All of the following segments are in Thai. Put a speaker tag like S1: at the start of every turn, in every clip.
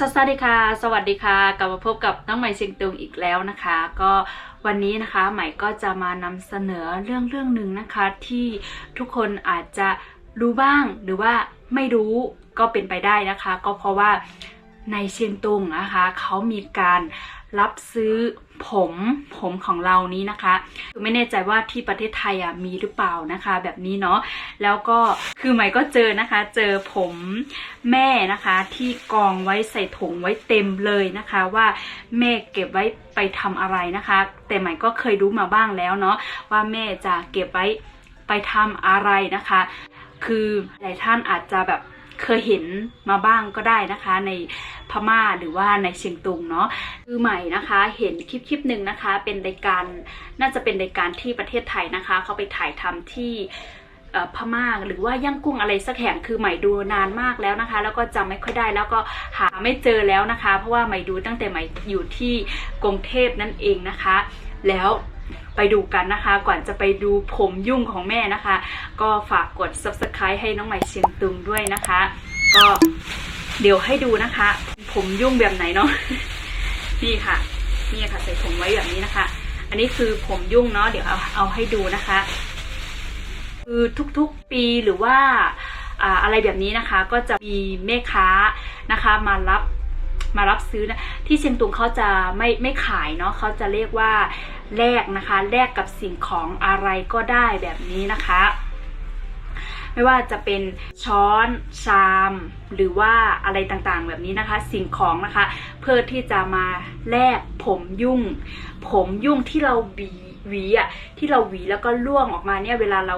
S1: สวัสดีค่ะ สวัสดีค่ะ กลับมาพบกับน้องใหม่เชียงตุงอีกแล้วนะคะ ก็วันนี้นะคะใหม่ก็จะมานำเสนอเรื่องเรื่องหนึ่งนะคะ ที่ทุกคนอาจจะรู้บ้างหรือว่าไม่รู้ก็เป็นไปได้นะคะ ก็เพราะว่าในเชียงตุงนะคะ เขามีการ รับซื้อผมผมของเรานี้นะคะคือไม่แน่ใจว่าที่ประเทศไทยอะมีหรือเปล่านะคะ แบบนี้เนาะแล้วก็คือใหม่ก็เจอนะคะ เจอผมแม่นะคะ ที่กองไว้ใส่ถุงไว้เต็มเลยนะคะว่าแม่เก็บไว้ไปทำอะไรนะคะ แต่ใหม่ก็เคยรู้มาบ้างแล้วเนาะว่าแม่จะเก็บไว้ไปทำอะไรนะคะ คือหลายท่านอาจจะแบบ เคยเห็นมาบ้างก็ได้นะคะ ในพม่าหรือว่าในเชียงตุงเนาะคือใหม่นะคะ เห็นคลิปคลิปหนึ่งนะคะ เป็นรายการน่าจะเป็นรายการที่ประเทศไทยนะคะ เขาไปถ่ายทำที่พม่าหรือว่าย่างกุ้งอะไรสักแห่งคือใหม่ดูนานมากแล้วนะคะ แล้วก็จำไม่ค่อยได้แล้วก็หาไม่เจอแล้วนะคะ เพราะว่าใหม่ดูตั้งแต่ใหม่อยู่ที่กรุงเทพนั่นเองนะคะ แล้ว ไปดูกันนะคะ ก่อนจะไปดูผมยุ่งของแม่นะคะ ก็ฝากกด subscribe ให้น้องใหม่เชียงตุงด้วยนะคะ ก็เดี๋ยวให้ดูนะคะ ผมยุ่งแบบไหนเนาะนี่ค่ะนี่ค่ะใส่ผมไว้แบบนี้นะคะ อันนี้คือผมยุ่งเนาะเดี๋ยวเอาเอาให้ดูนะคะ คือทุกๆปีหรือว่าอ่าอะไรแบบนี้นะคะก็จะมีแม่ค้านะคะมารับมารับซื้อนะที่เชียงตุงเขาจะไม่ไม่ขายเนาะเขาจะเรียกว่า แลกนะคะแลกกับสิ่งของอะไรก็ได้แบบนี้นะคะ ไม่ว่าจะเป็นช้อนชาม หรือว่าอะไรต่างๆ แบบนี้นะคะ สิ่งของนะคะ เพื่อที่จะมาแลกผมยุ่ง ผมยุ่งที่เราหวีหวีอะที่เราหวีแล้วก็ล่วงออกมาเนี่ยเวลาเรา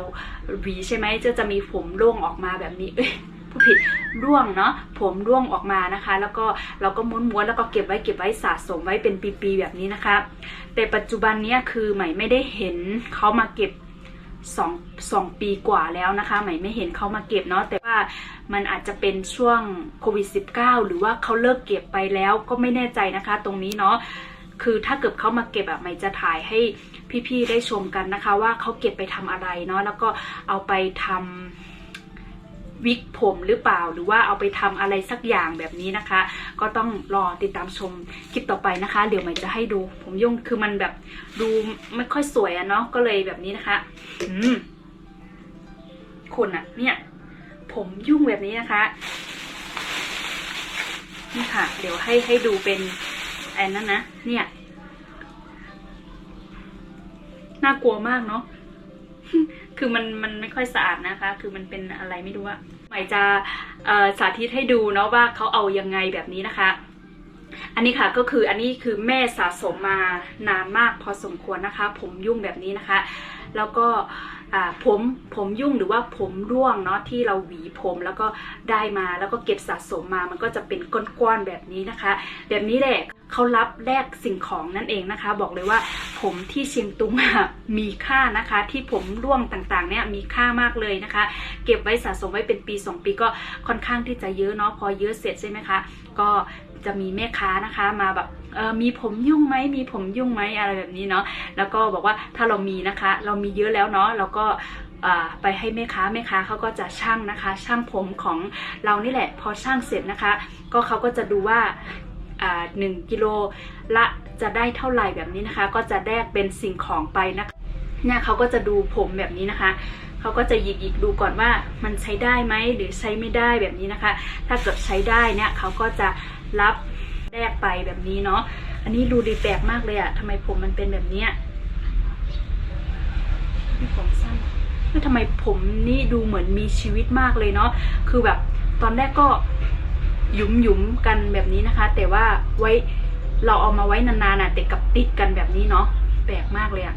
S1: หวีใช่ไหมจะจะมีผมร่วงออกมาแบบนี้เอ้ย ผู้ผิดร่วงเนาะผมร่วงออกมานะคะ แล้วก็เราก็ม้วนๆแล้วก็เก็บไว้เก็บไว้สะสมไว้เป็นปีๆแบบนี้นะคะ แต่ปัจจุบันนี้คือใหม่ไม่ได้เห็นเขามาเก็บสองสองปีกว่าแล้วนะคะ ใหม่ไม่เห็นเขามาเก็บเนาะแต่ว่ามันอาจจะเป็นช่วงโควิด -19 หรือว่าเขาเลิกเก็บไปแล้วก็ไม่แน่ใจนะคะ ตรงนี้เนาะคือถ้าเกิดเขามาเก็บแบบใหม่จะถ่ายให้พี่ๆได้ชมกันนะคะ ว่าเขาเก็บไปทำอะไรเนาะแล้วก็เอาไปทำ วิกผมหรือเปล่า หรือว่าเอาไปทำอะไรสักอย่างแบบนี้นะคะ ก็ต้องรอติดตามชมคลิปต่อไปนะคะ เดี๋ยวใหม่จะให้ดู ผมยุ่งคือมันแบบดูไม่ค่อยสวยอะเนาะก็เลยแบบนี้นะคะอืมคนอะเนี่ย ผมยุ่งแบบนี้นะคะนี่ค่ะ เดี๋ยวให้ให้ดูเป็นไอ้นั่นนะเนี่ยน่ากลัวมากเนาะ คือมันมันไม่ค่อยสะอาดนะคะ คือมันเป็นอะไรไม่รู้อะใหมายจะสาธิตให้ดูเนาะว่าเขาเอายังไงแบบนี้นะคะ อันนี้ค่ะก็คืออันนี้คือแม่สะสมมานานมากพอสมควรนะคะ ผมยุ่งแบบนี้นะคะ แล้วก็ ผมผมยุ่งหรือว่าผมร่วงเนาะที่เราหวีผมแล้วก็ได้มาแล้วก็เก็บสะสมมามันก็จะเป็นก้อนๆแบบนี้นะคะ แบบนี้แหละเขารับแลกสิ่งของนั่นเองนะคะ บอกเลยว่าผมที่เชียงตุงมีค่านะคะ ที่ผมร่วงต่างๆเนี่ยมีค่ามากเลยนะคะ เก็บไว้สะสมไว้เป็นปี 2 ปีก็ค่อนข้างที่จะเยอะเนาะพอเยอะเสร็จใช่ไหมคะ ก็จะมีแม่ค้านะคะมาแบบ มีผมยุ่งไหมมีผมยุ่งไหมอะไรแบบนี้เนาะแล้วก็บอกว่าถ้าเรามีนะคะ เรามีเยอะแล้วเนาะเราก็ไปให้แม่ค้าแม่ค้าเขาก็จะช่างนะคะ ช่างผมของเรานี่แหละ พอช่างเสร็จนะคะ ก็เขาก็จะดูว่าอ่าหนึ่งกิโลละจะได้เท่าไหร่แบบนี้นะคะ ก็จะแลกเป็นสิ่งของไปนะคะเนี่ยเขาก็จะดูผมแบบนี้นะคะเขาก็จะหยิกหยิกดูก่อนว่ามันใช้ได้ไหมหรือใช้ไม่ได้แบบนี้นะคะ ถ้าเกิดใช้ได้เนี่ยเขาก็จะรับ แลกไปแบบนี้เนาะ อันนี้ดูดีแปลกมากเลยอะทำไมผมมันเป็นแบบเนี้ยนี่ผมสั้นแล้วทำไมผมนี่ดูเหมือนมีชีวิตมากเลยเนาะ คือแบบตอนแรกก็หยุมหยุมๆกันแบบนี้นะคะ แต่ว่าไว้เราเอามาไว้นานๆน่ะแต่กับติดกันแบบนี้เนาะ แปลกมากเลยอะ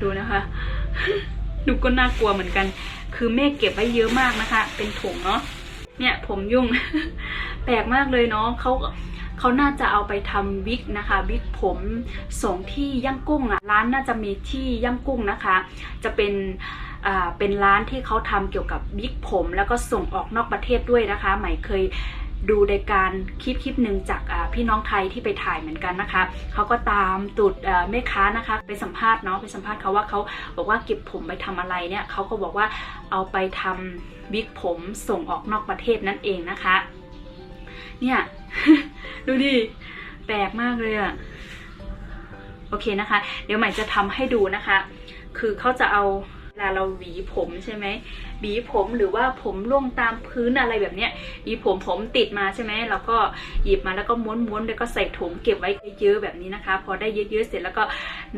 S1: ดูนะคะ ดูก็น่ากลัวเหมือนกัน คือแม่เก็บไว้เยอะมากนะคะ เป็นถุงเนาะเนี่ยผมยุ่ง แปลกมากเลยเนาะเขา เขาน่าจะเอาไปทำวิกนะคะวิกผมส่งที่ย่างกุ้งอะร้านน่าจะมีที่ย่างกุ้งนะคะ จะเป็นเป็นร้านที่เขาทำเกี่ยวกับวิกผม แล้วก็ส่งออกนอกประเทศด้วยนะคะใหม่เคยดูในการคลิปคลิปหนึ่งจากพี่น้องไทยที่ไปถ่ายเหมือนกันนะคะ เขาก็ตามตูดเอ่อแม่ค้านะคะ ไปสัมภาษณ์เนาะไปสัมภาษณ์เขาว่าเขาบอกว่าเก็บผมไปทำอะไรเนี่ยเขาก็บอกว่าเอาไปทำวิกผมส่งออกนอกประเทศนั่นเองนะคะ เนี่ย ดูดิแปลกมากเลยอะโอเคนะคะ เดี๋ยวใหม่จะทำให้ดูนะคะ คือเขาจะเอาเวลาเราหวีผมใช่ไหมหวีผมหรือว่าผมร่วงตามพื้นอะไรแบบเนี้ยหวีผมผมติดมาใช่ไหมเราก็หยิบมาแล้วก็ม้วนม้วนๆแล้วก็ใส่ถุงเก็บไว้เยอะๆแบบนี้นะคะ พอได้เยอะๆเสร็จแล้วก็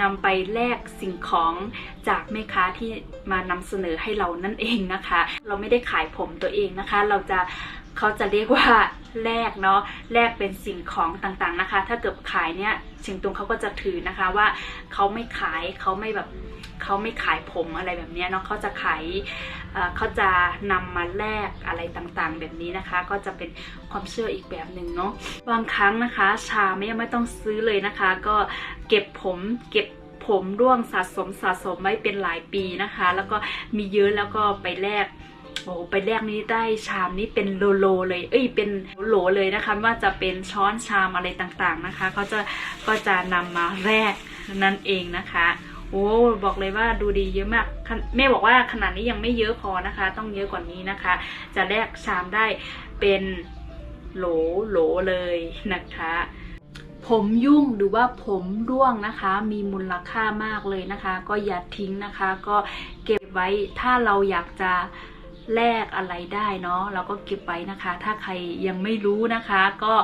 S1: นำไปแลกสิ่งของจากแม่ค้าที่มานำเสนอให้เรานั่นเองนะคะ เราไม่ได้ขายผมตัวเองนะคะ เราจะ เขาจะเรียกว่าแลกเนาะแลกเป็นสิ่งของต่างๆนะคะ ถ้าเกิดขายเนี่ยเชียงตุงเขาก็จะถือนะคะว่าเขาไม่ขายเขาไม่แบบเขาไม่ขายผมอะไรแบบเนี้ยเนาะเขาจะขายเขาจะนำมาแลกอะไรต่างๆ แบบนี้นะคะ ก็จะเป็นความเชื่ออีกแบบหนึ่งเนาะบางครั้งนะคะ ชาไม่ไม่ต้องซื้อเลยนะคะ ก็เก็บผมเก็บผมร่วงสะสมสะสมไว้เป็นหลายปีนะคะ แล้วก็มีเยอะแล้วก็ไปแลก โอ้ไปแรกนี้ได้ชามนี้เป็นโลโลเลย เอ้ย เป็นโหลเลยนะคะ ว่าจะเป็นช้อนชามอะไรต่างๆนะคะ เขาจะก็จะนำมาแรกนั่นเองนะคะ โอ้บอกเลยว่าดูดีเยอะมากแม่บอกว่าขนาดนี้ยังไม่เยอะพอนะคะ ต้องเยอะกว่านี้นะคะ จะแลกชามได้เป็นโหลโหลเลยนะคะผมยุ่งหรือว่าผมร่วงนะคะ มีมูลค่ามากเลยนะคะ ก็อย่าทิ้งนะคะ ก็เก็บไว้ถ้าเราอยากจะ แลกอะไรได้เนาะเราก็เก็บไว้นะคะ ถ้าใครยังไม่รู้นะคะ ก็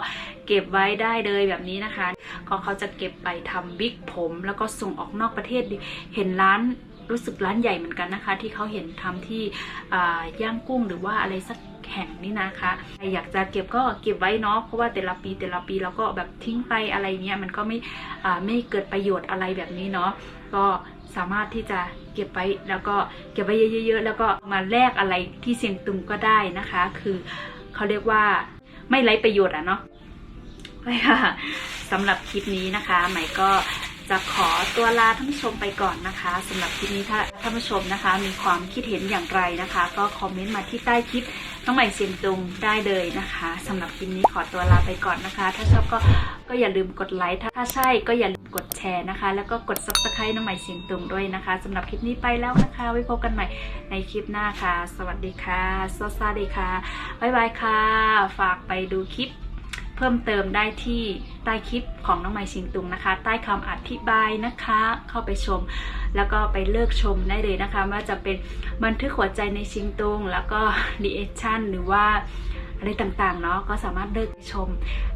S1: เก็บไว้ได้เลยแบบนี้นะคะ ก็เขาจะเก็บไปทำบิ๊กผม แล้วก็ส่งออกนอกประเทศดิเห็นร้านรู้สึกร้านใหญ่เหมือนกันนะคะ ที่เขาเห็นทำที่ย่างกุ้งหรือว่าอะไรสักแห่งนี่นะคะใครอยากจะเก็บก็เก็บไว้เนาะเพราะว่าแต่ละปีแต่ละปีเราก็แบบทิ้งไปอะไรเงี้ยมันก็ไม่ไม่เกิดประโยชน์อะไรแบบนี้เนาะก็สามารถที่จะ เก็บไว้แล้วก็เก็บไว้เยอะๆแล้วก็มาแลกอะไรที่เสียงตุงก็ได้นะคะ คือเขาเรียกว่าไม่ไร้ประโยชน์อะเนาะไปค่ะสำหรับคลิปนี้นะคะใหม่ก็จะขอตัวลาท่านผู้ชมไปก่อนนะคะสำหรับคลิปนี้ถ้าท่านผู้ชมนะคะ มีความคิดเห็นอย่างไรนะคะ ก็คอมเมนต์มาที่ใต้คลิป น้องใหม่เสียงตุงได้เลยนะคะสำหรับคลิปนี้ขอตัวลาไปก่อนนะคะ ถ้าชอบก็ก็อย่าลืมกดไลค์ถ้าใช่ก็อย่าลืมกดแชร์นะคะ แล้วก็กดซับสไครต์น้องใหม่เสียงตุงด้วยนะคะสำหรับคลิปนี้ไปแล้วนะคะ ไว้พบกันใหม่ในคลิปหน้าค่ะ สวัสดีค่ะสวัสดีค่ะบ๊ายบายค่ะ ฝากไปดูคลิป เพิ่มเติมได้ที่ใต้คลิปของน้องไมชิงตุงนะคะ ใต้คำอธิบายนะคะ เข้าไปชม แล้วก็ไปเลือกชมได้เลยนะคะว่าจะเป็นบันทึกหัวใจในชิงตุง แล้วก็รีแอคชั่นหรือว่าอะไรต่างๆเนาะก็สามารถเลือกชม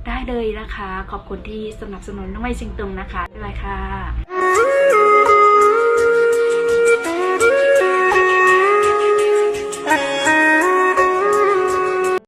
S1: ได้เลยนะคะ ขอบคุณที่สนับสนุนน้องไมชิงตุงนะคะด้วยค่ะ